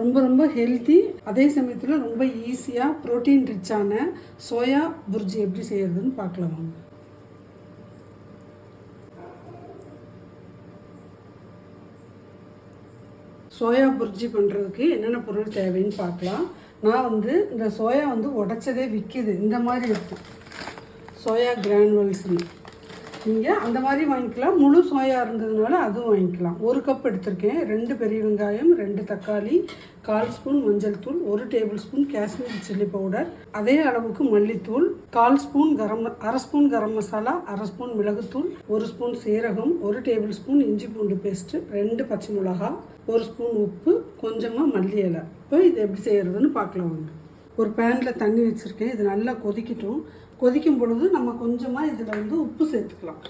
ரொம்ப ரொம்ப ஹெல்த்தி அதே சமயத்தில் ரொம்ப ஈஸியாக ப்ரோட்டீன் ரிச்சான சோயா புர்ஜி எப்படி செய்கிறதுன்னு பார்க்கலாம் வாங்க. சோயா புர்ஜி பண்ணுறதுக்கு என்னென்ன பொருள் தேவைன்னு பார்க்கலாம். நான் வந்து இந்த சோயா வந்து உடச்சதே விற்கிது இந்த மாதிரி இருக்கும் சோயா கிரானுவல்ஸ்னு நீங்கள் அந்த மாதிரி வாங்கிக்கலாம். முழு சோயா இருந்ததுனால அதுவும் வாங்கிக்கலாம். ஒரு கப் எடுத்திருக்கேன். ரெண்டு பெரிய வெங்காயம் ரெண்டு தக்காளி கால் ஸ்பூன் மஞ்சள் தூள் ஒரு table spoon Kashmir chilli powder அதே அளவுக்கு மல்லித்தூள் கால் ஸ்பூன் கரம் அரை ஸ்பூன் கரம் மசாலா அரை ஸ்பூன் மிளகுத்தூள் ஒரு ஸ்பூன் சீரகம் ஒரு டேபிள் ஸ்பூன் இஞ்சி பூண்டு பேஸ்ட்டு ரெண்டு பச்சை மிளகா ஒரு ஸ்பூன் உப்பு கொஞ்சமாக மல்லி இலை. இப்போ இது எப்படி செய்கிறதுன்னு பார்க்கலாம் ஒரு பேனில் தண்ணி வச்சுருக்கேன். இது நல்லா கொதிக்கட்டும். கொதிக்கும் பொழுது நம்ம கொஞ்சமாக இதில் வந்து உப்பு சேர்த்துக்கலாம்.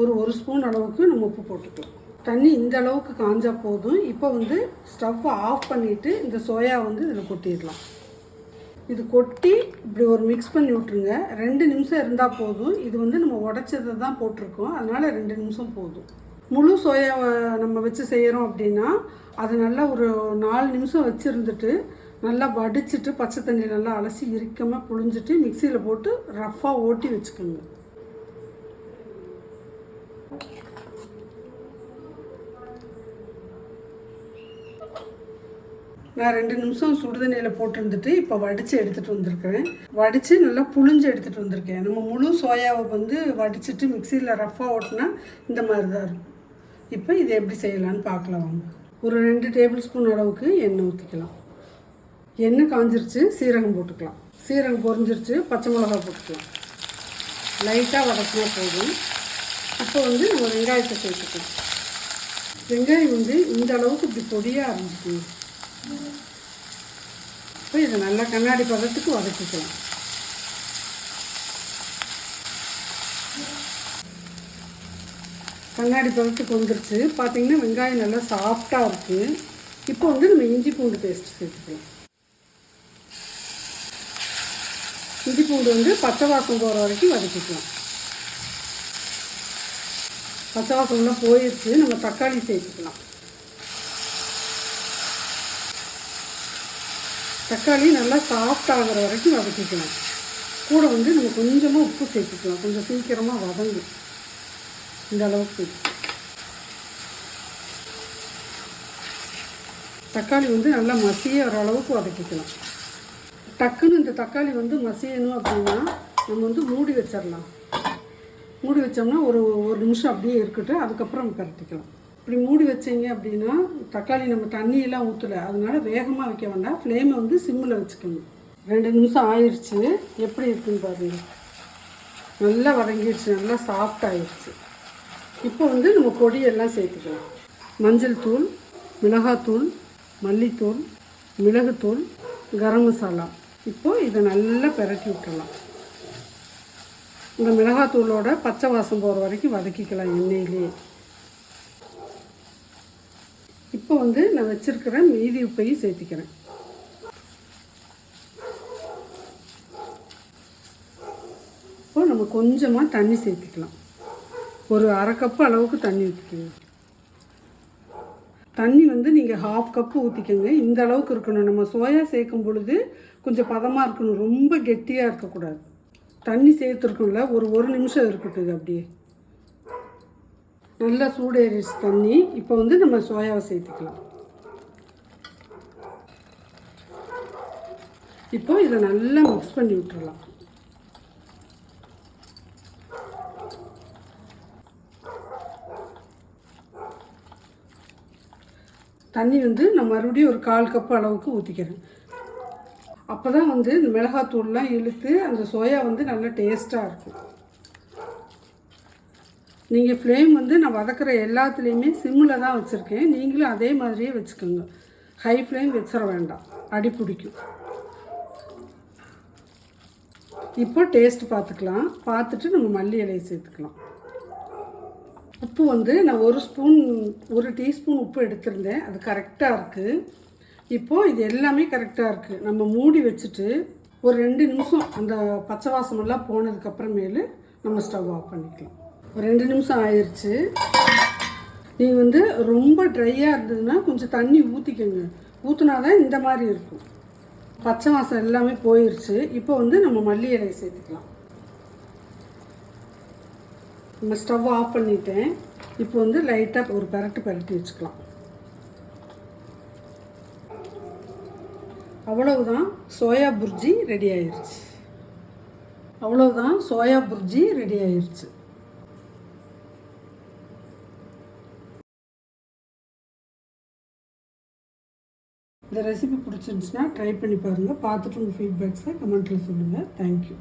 ஒரு ஒரு ஸ்பூன் அளவுக்கு நம்ம உப்பு போட்டுக்கலாம். தண்ணி இந்த அளவுக்கு காஞ்சா போதும். இப்போ வந்து ஸ்டவ்வை ஆஃப் பண்ணிவிட்டு இந்த சோயா வந்து இதில் கொட்டிடலாம். இது கொட்டி இப்படி ஒரு மிக்ஸ் பண்ணி விட்ருங்க ரெண்டு நிமிஷம் இருந்தால் போதும். இது வந்து நம்ம உடச்சதை தான் போட்டிருக்கோம். அதனால் ரெண்டு நிமிஷம் போதும். முழு சோயாவை நம்ம வச்சு செய்கிறோம் அப்படின்னா அதை நல்லா ஒரு நாலு நிமிஷம் வச்சுருந்துட்டு நல்லா வடிச்சிட்டு பச்சை தண்ணி நல்லா அலசி இறுக்கமாக புழிஞ்சிட்டு மிக்சியில் போட்டு ரஃப்பாக ஓட்டி வச்சுக்கோங்க. நான் ரெண்டு நிமிஷம் சுடுதண்ணியில் போட்டிருந்துட்டு இப்போ வடித்து எடுத்துகிட்டு வந்திருக்கிறேன். வடித்து நல்லா புழிஞ்சு எடுத்துகிட்டு வந்திருக்கேன். நம்ம முழு சோயாவை வந்து வடிச்சிட்டு மிக்சியில் ரஃப்பாக ஓட்டினா இந்த மாதிரி தான் இருக்கும். இப்போ இதை எப்படி செய்யலான்னு பார்க்கலாம் வாங்க. ஒரு ரெண்டு டேபிள் ஸ்பூன் அளவுக்கு எண்ணெய் ஊற்றிக்கலாம் எண்ணெய் காஞ்சிருச்சு சீரகம் போட்டுக்கலாம். சீரகம் பொறிஞ்சிருச்சு பச்சை மிளகா போட்டுக்கலாம். லைட்டாக வதக்கினா போதும். இப்போ வந்து நம்ம வெங்காயத்தை சேர்த்துக்கலாம். வெங்காயம் வந்து இந்த அளவுக்கு இப்படி பொடியாக அரைஞ்சிக்கணும் இப்போ இதை நல்லா கண்ணாடி பதத்துக்கு வதக்கிக்கலாம். கண்ணாடி பதத்துக்கு வந்துருச்சு. பார்த்தீங்கன்னா வெங்காயம் நல்லா சாஃப்டாக இருக்குது இப்போ வந்து நம்ம இஞ்சி பூண்டு பேஸ்ட் சேர்த்துக்கலாம். இஞ்சி பூண்டு வந்து பச்சை வாசம் போகிற வரைக்கும் வதக்கிக்கலாம். பச்சை வாசம்லாம் போயிடுச்சு நம்ம தக்காளி சேர்த்துக்கலாம். தக்காளி நல்லா சாஃப்ட் ஆகிற வரைக்கும் வதக்கிக்கலாம். கூட வந்து நம்ம கொஞ்சமாக உப்பு சேர்த்துக்கலாம். கொஞ்சம் சீக்கிரமாக வதங்கும் இந்த அளவுக்கு. தக்காளி வந்து நல்லா மசிய வர அளவுக்கு வதக்கிக்கலாம். டக்குன்னு இந்த தக்காளி வந்து மசியணும் அப்படின்னா நம்ம வந்து மூடி வச்சிடலாம். மூடி வச்சோம்னா ஒரு ஒரு நிமிஷம் அப்படியே இருக்கட்டும். அதுக்கப்புறம் பரட்டிக்கலாம் இப்படி மூடி வச்சீங்க அப்படின்னா தக்காளி நம்ம தண்ணியெல்லாம் ஊற்றலை அதனால வேகமாக வைக்க வேண்டாம். ஃப்ளேமை வந்து சிம்மில் வச்சுக்கணும். ரெண்டு நிமிஷம் ஆயிடுச்சு எப்படி இருக்குன்னு பாருங்க. நல்லா வதங்கிடுச்சு. நல்லா சாஃப்ட் ஆயிடுச்சு இப்போ வந்து நம்ம பொடியெல்லாம் சேர்த்துக்கலாம். மஞ்சள் தூள் மிளகாத்தூள் மல்லித்தூள் மிளகுத்தூள் கரம் மசாலா. இப்போது இதை நல்லா பிரட்டி விட்டுடலாம். இந்த மிளகாத்தூளோட பச்சை வாசம் போகிற வரைக்கும் வதக்கிக்கலாம் எண்ணெயிலே. இப்போ வந்து நான் வச்சுருக்கிற மீதி உப்பையும் சேர்த்திக்கிறேன். இப்போ நம்ம கொஞ்சமாக தண்ணி சேர்த்துக்கலாம். ஒரு அரை கப்பு அளவுக்கு தண்ணி ஊற்றிக்கோங்க தண்ணி வந்து நீங்கள் ஹாஃப் கப்பு ஊற்றிக்கோங்க இந்த அளவுக்கு இருக்கணும். நம்ம சோயா சேர்க்கும் பொழுது கொஞ்சம் பதமாக இருக்கணும். ரொம்ப கெட்டியாக இருக்கக்கூடாது. தண்ணி சேர்த்துருக்கோம்ல ஒரு ஒரு நிமிஷம் இருக்கட்டும் இது அப்படியே. நல்லா சூடேறிச்சு தண்ணி. இப்போ வந்து நம்ம சோயாவை சேர்த்துக்கலாம். இப்போ இதை நல்லா மிக்ஸ் பண்ணி விட்டுறலாம். தண்ணி வந்து நான் மறுபடியும் ஒரு கால் கப் அளவுக்கு ஊற்றிக்கிறேன் அப்போ தான் வந்து இந்த மிளகாத்தூள்லாம் இழுத்து அந்த சோயா வந்து நல்லா டேஸ்ட்டாக இருக்கும். நீங்கள் ஃப்ளேம் வந்து நான் வதக்கிற எல்லாத்துலேயுமே சிம்மில் தான் வச்சுருக்கேன். நீங்களும் அதே மாதிரியே வச்சுக்கோங்க. ஹை ஃப்ளேம் வச்சிட வேண்டாம். அடி பிடிக்கும். இப்போ டேஸ்ட் பார்த்துக்கலாம். பார்த்துட்டு நம்ம மல்லி இலையை சேர்த்துக்கலாம். உப்பு வந்து நான் ஒரு ஸ்பூன் ஒரு டீஸ்பூன் உப்பு எடுத்திருந்தேன். அது கரெக்டாக இருக்குது இப்போது இது எல்லாமே கரெக்டாக இருக்குது நம்ம மூடி வச்சுட்டு ஒரு ரெண்டு நிமிஷம் அந்த பச்சை வாசமெல்லாம் போனதுக்கப்புறமேலு நம்ம ஸ்டவ் ஆஃப் பண்ணிக்கலாம். ஒரு ரெண்டு நிமிஷம் ஆயிடுச்சு நீங்கள் வந்து ரொம்ப ட்ரையாக இருந்ததுன்னா கொஞ்சம் தண்ணி ஊற்றிக்கோங்க ஊற்றினா தான் இந்த மாதிரி இருக்கும். பச்சை வாசம் எல்லாமே போயிடுச்சு இப்போ வந்து நம்ம மல்லி இலையை சேர்த்துக்கலாம். நம்ம ஸ்டவ் ஆஃப் பண்ணிட்டேன். இப்போ வந்து லைட்டாக ஒரு பரட்டு பரட்டி வச்சுக்கலாம். அவ்வளவுதான் சோயா புர்ஜி ரெடி ஆயிடுச்சு அவ்வளவுதான் சோயா புர்ஜி ரெடி ஆயிடுச்சு இந்த ரெசிபி பிடிச்சிருந்துச்சுன்னா ட்ரை பண்ணி பாருங்கள் பார்த்துட்டு உங்கள் ஃபீட்பேக்ஸை கமெண்ட்டில் சொல்லுங்கள் தேங்க்யூ